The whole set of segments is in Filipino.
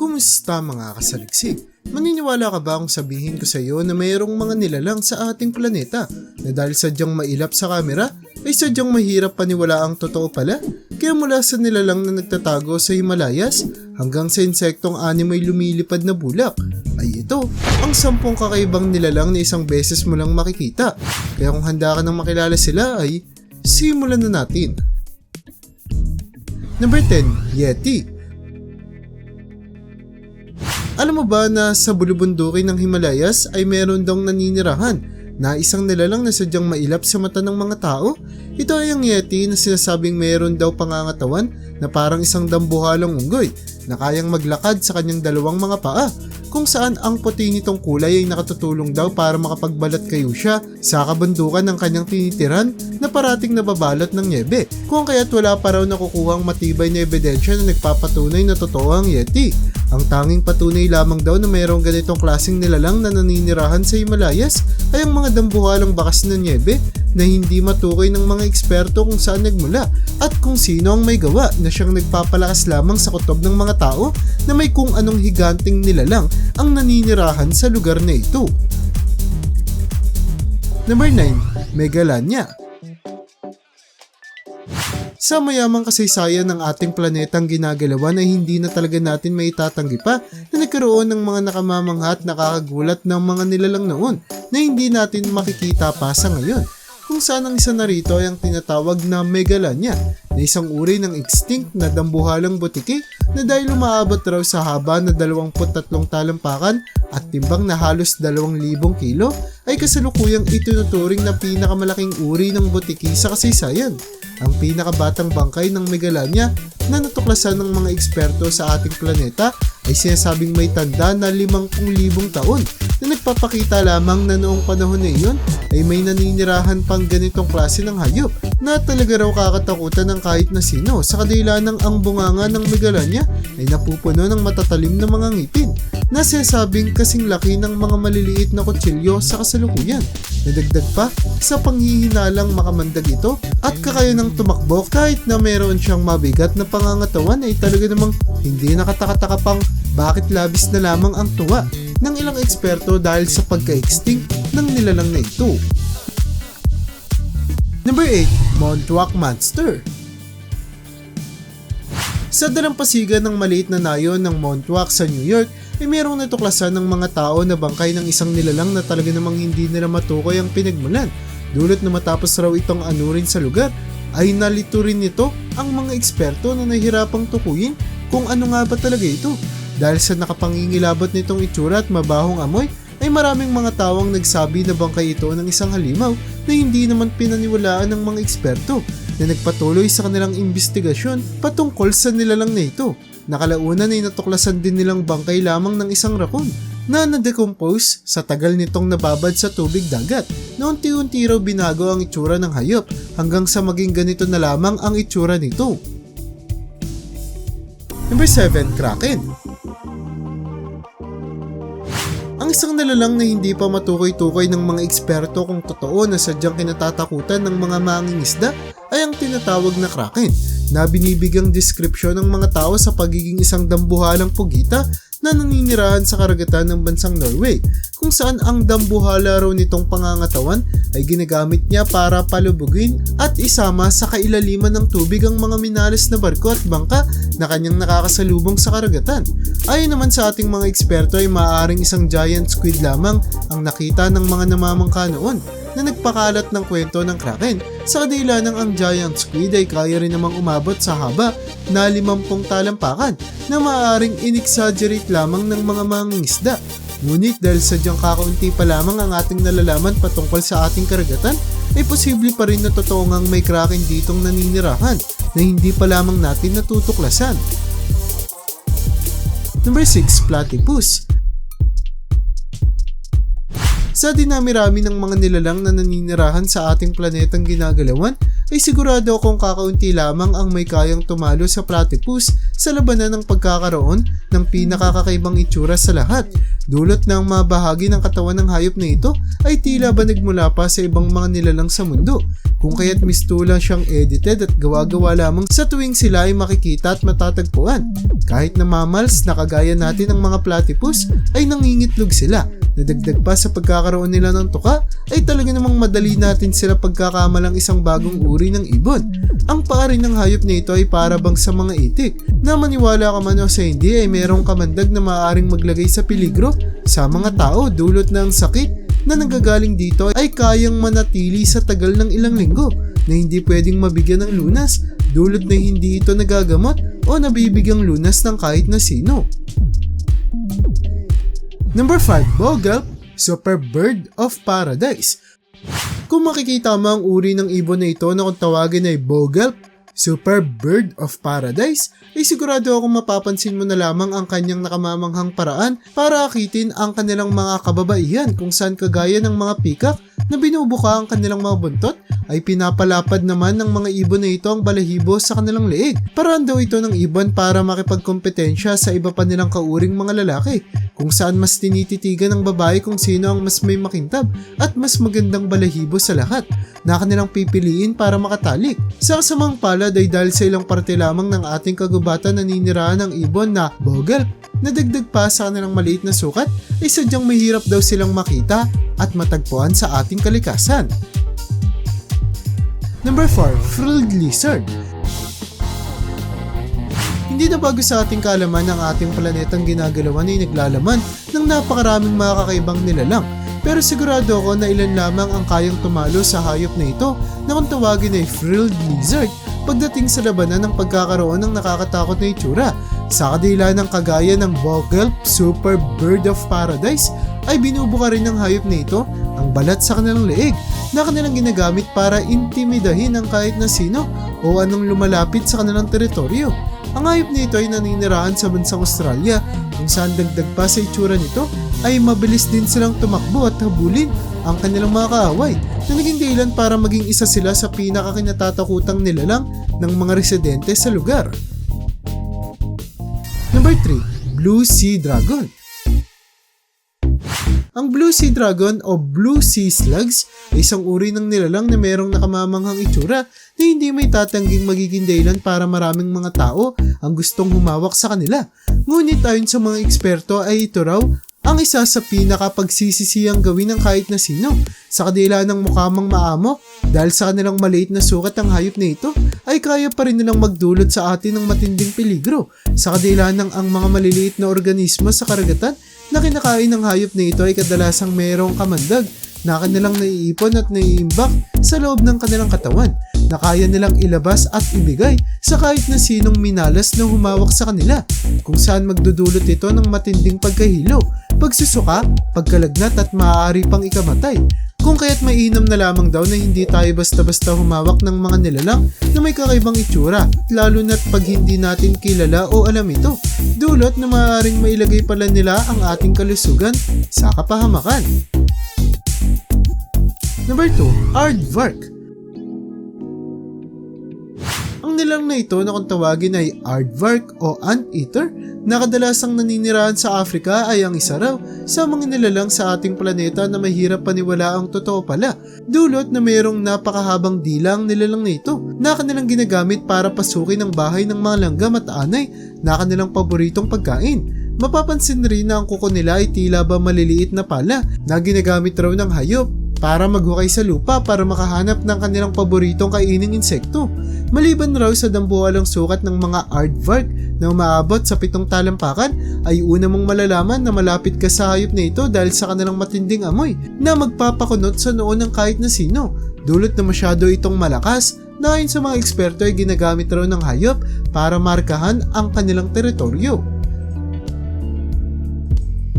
Kumusta mga kasaliksik? Maniniwala ka ba kung sabihin ko sa iyo na mayroong mga nilalang sa ating planeta na dahil sadyang mailap sa kamera ay sadyang mahirap paniwala ang totoo pala? Kaya mula sa nilalang na nagtatago sa Himalayas hanggang sa insektong animoy lumilipad na bulak ay ito ang sampung kakaibang nilalang na isang beses mo lang makikita. Kaya kung handa ka nang makilala sila ay simulan na natin. Number 10, Yeti. Alam mo ba na sa bulubundukin ng Himalayas ay meron daw naninirahan na isang nilalang na sadyang mailap sa mata ng mga tao? Ito ay ang Yeti na sinasabing meron daw pangangatawan na parang isang dambuhalang unggoy na kayang maglakad sa kanyang dalawang mga paa kung saan ang puti nitong kulay ay nakatutulong daw para makapagbalat kayo siya sa kabundukan ng kanyang tinitiran na parating nababalot ng niebe kung kaya't wala pa raw nakukuhang matibay na ebidensya na nagpapatunay na totoo ang Yeti. Ang tanging patunay lamang daw na mayroong ganitong klaseng nilalang na naninirahan sa Himalayas ay ang mga dambuhalang bakas ng niebe na hindi matukoy ng mga eksperto kung saan nagmula at kung sino ang may gawa na siyang nagpapalakas lamang sa kutob ng mga tao na may kung anong higanting nilalang ang naninirahan sa lugar na ito. Number 9. Megalania sa mayamang kasaysayan ng ating planetang ginagalawan ay hindi na talaga natin may tatanggi pa na nagkaroon ng mga nakamamangha at nakakagulat ng mga nilalang noon na hindi natin makikita pa sa ngayon kung saan ang isa narito ay ang tinatawag na Megalania na isang uri ng extinct na dambuhalang butiki na dahil umaabot raw sa haba na 23 talampakan at timbang na halos 2,000 kilo ay kasalukuyang itinuturing na pinakamalaking uri ng butiki sa kasaysayan. Ang pinakabatang bangkay ng Megalania na natuklasan ng mga eksperto sa ating planeta ay sinasabing may tanda na 50,000 taon na nagpapakita lamang na noong panahon na iyon ay may naninirahan pang ganitong klase ng hayop na talaga raw kakatakutan ng kahit na sino sa kadila ng ang bunganga ng Megalania ay napupuno ng matatalim na mga ngipin na sinasabing kasing laki ng mga maliliit na kutsilyo sa kasalukuyan. Nadagdag pa sa panghihinalang makamandag ito at kakaya ng tumakbo kahit na meron siyang mabigat na pangangatawan ay talaga namang hindi nakatakataka pang bakit labis na lamang ang tuwa ng ilang eksperto dahil sa pagka-extinct ng nilalang na ito. Number 8. Montuak Monster Sa dalampasigan ng maliit na nayon ng Montuak sa New York ay mayroong natuklasan ng mga tao na bangkay ng isang nilalang na talaga namang hindi nila matukoy ang pinagmulan. Dulot na matapos raw itong anurin sa lugar, ay nalito rin nito ang mga eksperto na nahihirapang tukuyin kung ano nga ba talaga ito. Dahil sa nakapangingilabot nitong itsura at mabahong amoy, ay maraming mga tawang nagsabi na bangkay ito ng isang halimaw na hindi naman pinaniwalaan ng mga eksperto na nagpatuloy sa kanilang investigasyon patungkol sa nilalang na ito. Nakalaunan ay natuklasan din nilang bangkay lamang ng isang rakon na na-decompose sa tagal nitong nababad sa tubig dagat na unti-unti raw binago ang itsura ng hayop hanggang sa maging ganito na lamang ang itsura nito. Number 7. Kraken Ang isang nalalang na hindi pa matukoy-tukoy ng mga eksperto kung totoo na sadyang kinatatakutan ng mga mangingisda ay ang tinatawag na kraken na binibigyang deskripsyon ng mga tao sa pagiging isang dambuhalang pugita na naninirahan sa karagatan ng bansang Norway kung saan ang dambuhala raw nitong pangangatawan ay ginagamit niya para palubugin at isama sa kailaliman ng tubig ang mga minalis na barko at bangka na kanyang nakakasalubong sa karagatan. Ayon naman sa ating mga eksperto ay maaaring isang giant squid lamang ang nakita ng mga namamangka noon na nagpakalat ng kwento ng Kraken sa kadila ng ang giant squid ay kaya rin namang umabot sa haba na 50 talampakan na maaaring in-exaggerate lamang ng mga mangingisda. Ngunit dahil sadyang kakaunti pa lamang ang ating nalalaman patungkol sa ating karagatan, ay posible pa rin na totoo ngang may kraken ditong naninirahan na hindi pa lamang natin natutuklasan. Number 6. Platypus sa dinami-rami ng mga nilalang na naninirahan sa ating planetang ginagalawan, ay sigurado akong kakaunti lamang ang may kayang tumalo sa platypus sa labanan ng pagkakaroon ng pinakakakaibang itsura sa lahat. Dulot ng mga ng katawan ng hayop na ito ay tila ba nagmula pa sa ibang mga nilalang sa mundo kung kaya't mistulang siyang edited at gawa-gawa lamang sa tuwing sila ay makikita at matatagpuan. Kahit na mammals na kagaya natin ng mga platypus ay nangingitlog sila. Nadagdag pa sa pagkakaroon nila ng tuka ay talaga namang madali natin sila pagkakamalang isang bagong uri ng ibon. Ang paa rin ng hayop na ito ay para bang sa mga itik na maniwala ka man o sa hindi ay merong kamandag na maaaring maglagay sa peligro sa mga tao dulot ng sakit na nanggagaling dito ay kayang manatili sa tagal ng ilang linggo na hindi pwedeng mabigyan ng lunas dulot na hindi ito nagagamot o nabibigyang lunas ng kahit na sino. Number 5, Bogelp, Super Bird of Paradise. Kung makikita mo ang uri ng ibon na ito na kung tawagin ay Bogelp, Super Bird of Paradise, ay sigurado akong mapapansin mo na lamang ang kanyang nakamamanghang paraan para akitin ang kanilang mga kababaihan kung saan kagaya ng mga pikak na binubuka ang kanilang mga buntot ay pinapalapad naman ng mga ibon na ito ang balahibo sa kanilang leeg. Paraan daw ito ng ibon para makipagkompetensya sa iba pa nilang kauring mga lalaki kung saan mas tinititigan ng babae kung sino ang mas may makintab at mas magandang balahibo sa lahat na kanilang pipiliin para makatalik. Sa kasamang palad ay dahil sa ilang parte lamang ng ating kagubatan na niniraan ng ibon na bogelp nadagdag pa sa kanilang maliit na sukat ay sadyang mahirap daw silang makita at matagpuan sa ating kalikasan. Number 4, Frilled Lizard. Hindi na bago sa ating kaalaman ng ating planetang ginagalawan ay naglalaman ng napakaraming mga kakaibang nilalang. Pero sigurado ako na ilan lamang ang kayang tumalo sa hayop na ito na kung tawagin ay Frilled Lizard pagdating sa labanan ng pagkakaroon ng nakakatakot na itsura. Sa kadila ng kagaya ng Bogelp Super Bird of Paradise ay binubuka rin ng hayop na ito ang balat sa kanilang leeg na kanilang ginagamit para intimidahin ang kahit na sino o anong lumalapit sa kanilang teritoryo. Ang hayop na ito ay naninirahan sa bansang Australia kung saan dagdag pa sa itsura nito ay mabilis din silang tumakbo at habulin ang kanilang mga kaaway na naging dahilan para maging isa sila sa pinakakinatatakutang nilalang ng mga residente sa lugar. Number 3, Blue Sea Dragon. Ang Blue Sea Dragon o Blue Sea Slugs ay isang uri ng nilalang na merong nakamamanghang itsura na hindi may tatangging magiging dahilan para maraming mga tao ang gustong humawak sa kanila. Ngunit ayon sa mga eksperto ay ito raw ang isa sa pinakapagsisisiyang gawin ng kahit na sino sa kadila ng mukamang maamo dahil sa kanilang maliit na sukat ang hayop na ito ay kaya pa rin nilang magdulot sa atin ng matinding peligro sa kadila ng ang mga maliliit na organismo sa karagatan na kinakain ng hayop na ito ay kadalasang mayroong kamandag na kanilang naiipon at naiimbak sa loob ng kanilang katawan na kaya nilang ilabas at ibigay sa kahit na sinong minalas na humawak sa kanila kung saan magdudulot ito ng matinding pagkahilo, pagsusuka, pagkalagnat at maaari pang ikamatay. Kung kaya't mainam na lamang daw na hindi tayo basta-basta humawak ng mga nilalang na may kakaibang itsura, lalo na't pag hindi natin kilala o alam ito, dulot na maaaring mailagay pala nila ang ating kalusugan sa kapahamakan. Number 2, Aardvark. Nilang na ito na kung tawagin ay aardvark o anteater na kadalasang naninirahan sa Africa ay ang isa raw sa mga nilalang sa ating planeta na mahirap paniwala ang totoo pala. Dulot na mayroong napakahabang dilang nilalang na ito na kanilang ginagamit para pasukin ang bahay ng mga langgam at anay na kanilang paboritong pagkain. Mapapansin rin na ang kuko nila ay tila ba maliliit na pala na ginagamit raw ng hayop para maghukay sa lupa para makahanap ng kanilang paboritong kaining insekto. Maliban raw sa dambuhalang sukat ng mga aardvark na umaabot sa pitong talampakan, ay una mong malalaman na malapit ka sa hayop na ito dahil sa kanilang matinding amoy na magpapakunot sa noo ng kahit na sino. Dulot na masyado itong malakas na ayon sa mga eksperto ay ginagamit raw ng hayop para markahan ang kanilang teritoryo.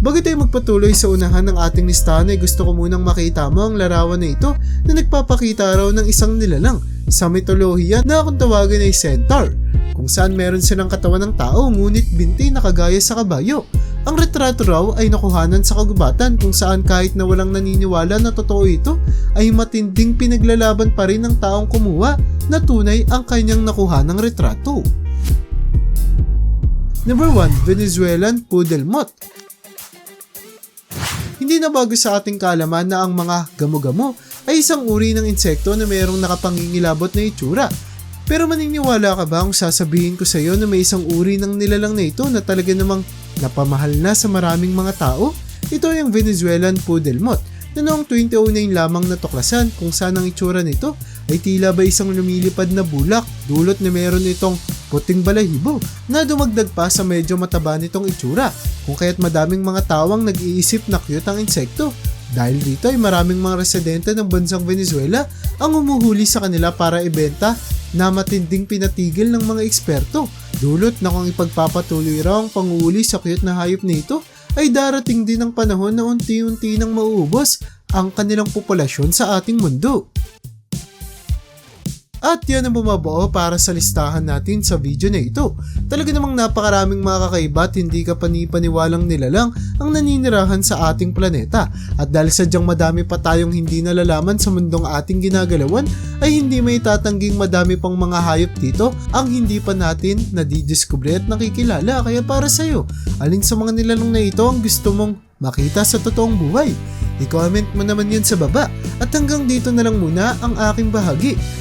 Bago tayo magpatuloy sa unahan ng ating listahan ay gusto ko munang makita mo ang larawan na ito na nagpapakita raw ng isang nilalang sa mitolohiya na kung tawagin ay centaur kung saan meron silang katawan ng tao ngunit binti na kagaya sa kabayo. Ang retrato raw ay nakuhanan sa kagubatan kung saan kahit na walang naniniwala na totoo ito ay matinding pinaglalaban pa rin ng taong kumuha na tunay ang kanyang nakuhanang retrato. Number 1, Venezuelan Poodle Moth. Hindi na bago sa ating kaalaman na ang mga gamo-gamo ay isang uri ng insekto na mayroong nakapangingilabot na itsura. Pero maniniwala ka ba kung sasabihin ko sa iyo na may isang uri ng nilalang na ito na talaga namang napamahal na sa maraming mga tao? Ito ay ang Venezuelan Poodle Moth na noong 2009 lamang natuklasan kung saan ang itsura nito ay tila ba isang lumilipad na bulak dulot na meron itong puting balahibo na dumagdag pa sa medyo mataba nitong itsura? Kung kaya't madaming mga tawang nag-iisip na cute ang insekto? Dahil dito ay maraming mga residente ng bansang Venezuela ang umuhuli sa kanila para ibenta na matinding pinatigil ng mga eksperto. Dulot na kung ipagpapatuloy raw ang panguhuli sa cute na hayop na ito ay darating din ang panahon na unti-unti nang mauubos ang kanilang populasyon sa ating mundo. At yan ang bumabuo para sa listahan natin sa video na ito. Talaga namang napakaraming mga kakaiba at hindi ka panipaniwalang nilalang ang naninirahan sa ating planeta. At dahil sadyang madami pa tayong hindi nalalaman sa mundong ating ginagalawan, ay hindi may tatangging madami pang mga hayop dito ang hindi pa natin nadidiskubre at nakikilala. Kaya para sa'yo, alin sa mga nilalang na ito ang gusto mong makita sa totoong buhay? I-comment mo naman yan sa baba. At hanggang dito na lang muna ang aking bahagi.